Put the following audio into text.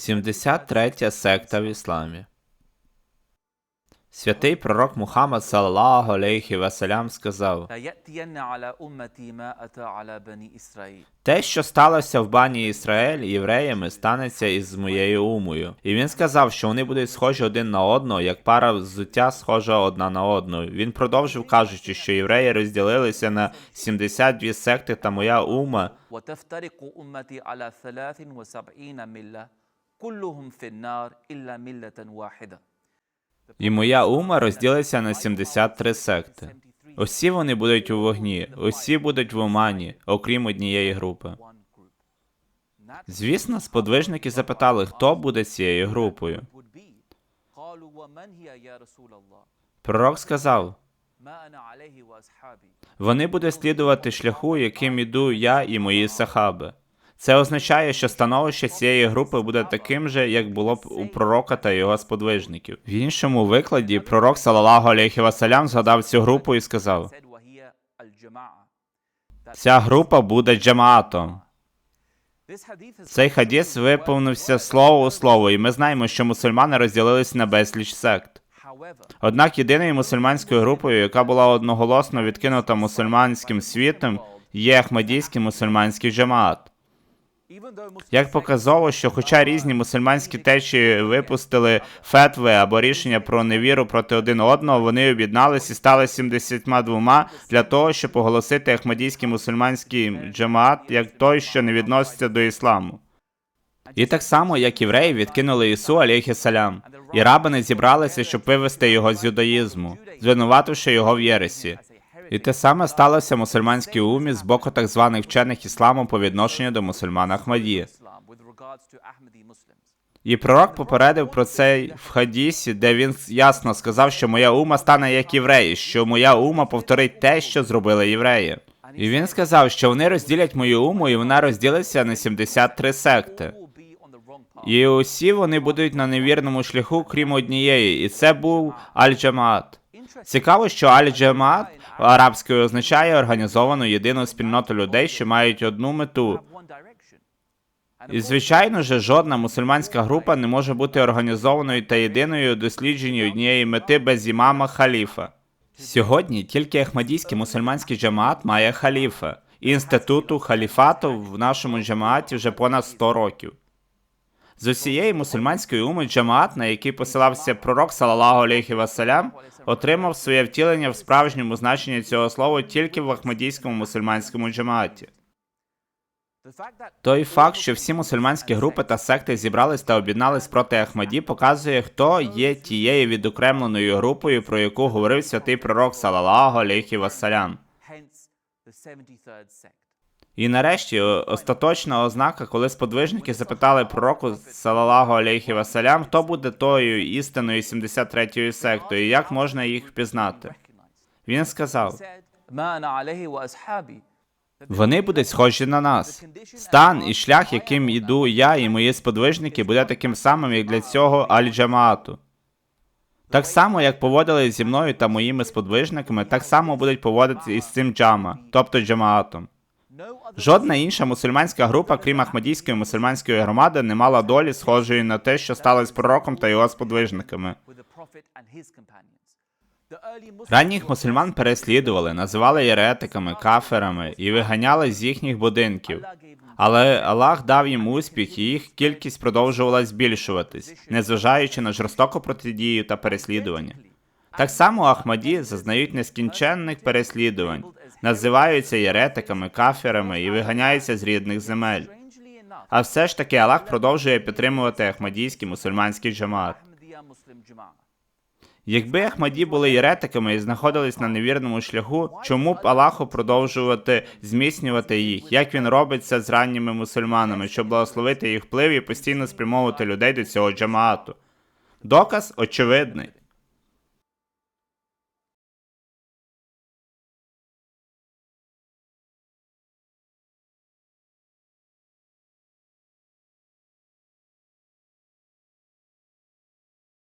73 секта в ісламі. Святий пророк Мухаммад саллаху алейхи васалям сказав Те, що сталося в бані Ісраїль євреями, станеться із моєю умою. І він сказав, що вони будуть схожі один на одного, як пара взуття схожа одна на одну. Він продовжив кажучи, що євреї розділилися на 72 секти та моя ума. І моя ума розділиться на 73 секти. Усі вони будуть у вогні, усі будуть в омані, окрім однієї групи. Звісно, сподвижники запитали, хто буде цією групою. Пророк сказав вони будуть слідувати шляху, яким іду я і мої сахаби. Це означає, що становище цієї групи буде таким же, як було б у пророка та його сподвижників. В іншому викладі пророк Салалаху алейхі васалям згадав цю групу і сказав: ця група буде джамаатом. Цей хадіс виповнився слово у слово, і ми знаємо, що мусульмани розділилися на безліч сект. Однак єдиною мусульманською групою, яка була одноголосно відкинута мусульманським світом, є Ахмадійський мусульманський джамаат. Як показово, що хоча різні мусульманські течії випустили фетви або рішення про невіру проти один одного, вони об'єднались і стали 72 для того, щоб оголосити Ахмадійський мусульманський джамаат як той, що не відноситься до ісламу. І так само, як євреї відкинули Ісу алейхіссалям, і рабини зібралися, щоб вивести його з юдаїзму, звинувативши його в єресі. І те саме сталося в мусульманській умі з боку так званих вчених ісламу по відношенню до мусульман Ахмаді. І пророк попередив про це в хадісі, де він ясно сказав, що моя ума стане як євреї, що моя ума повторить те, що зробили євреї. І він сказав, що вони розділять мою уму, і вона розділиться на 73 секти. І усі вони будуть на невірному шляху, крім однієї, і це був Аль-Джамаат. Цікаво, що Аль-Джамаат арабською означає організовану єдину спільноту людей, що мають одну мету. І звичайно ж, жодна мусульманська група не може бути організованою та єдиною у дослідженні однієї мети без імама халіфа. Сьогодні тільки Ахмадійський мусульманський джамаат має халіфа. Інституту халіфату в нашому джамааті вже понад 100 років. З усієї мусульманської уми джамаат, на який посилався пророк салалаху алейхі вассалям, отримав своє втілення в справжньому значенні цього слова тільки в Ахмадійському мусульманському джамааті. Той факт, що всі мусульманські групи та секти зібрались та об'єднались проти Ахмаді, показує, хто є тією відокремленою групою, про яку говорив святий пророк салалаху алейхі вассалям. І нарешті остаточна ознака, коли сподвижники запитали пророку салалаху алейхі васалям, хто буде тою істиною 73-ї сектою, і як можна їх впізнати. Він сказав: вони будуть схожі на нас. Стан і шлях, яким іду я і мої сподвижники, буде таким самим, як для цього аль-джамаату. Так само, як поводили зі мною та моїми сподвижниками, так само будуть поводитися і з цим джама, тобто джамаатом. Жодна інша мусульманська група, крім Ахмадійської мусульманської громади, не мала долі, схожої на те, що сталося з пророком та його сподвижниками. Ранніх мусульман переслідували, називали єретиками, каферами і виганяли з їхніх будинків. Але Аллах дав їм успіх, і їх кількість продовжувала збільшуватись, незважаючи на жорстоку протидію та переслідування. Так само Ахмаді зазнають нескінченних переслідувань, називаються єретиками, каферами і виганяються з рідних земель. А все ж таки Аллах продовжує підтримувати Ахмадійський мусульманський Jama'ah. Якби Ахмаді були єретиками і знаходились на невірному шляху, чому б Аллаху продовжувати зміцнювати їх, як він робить це з ранніми мусульманами, щоб благословити їх вплив і постійно спрямовувати людей до цього джамаату? Доказ очевидний.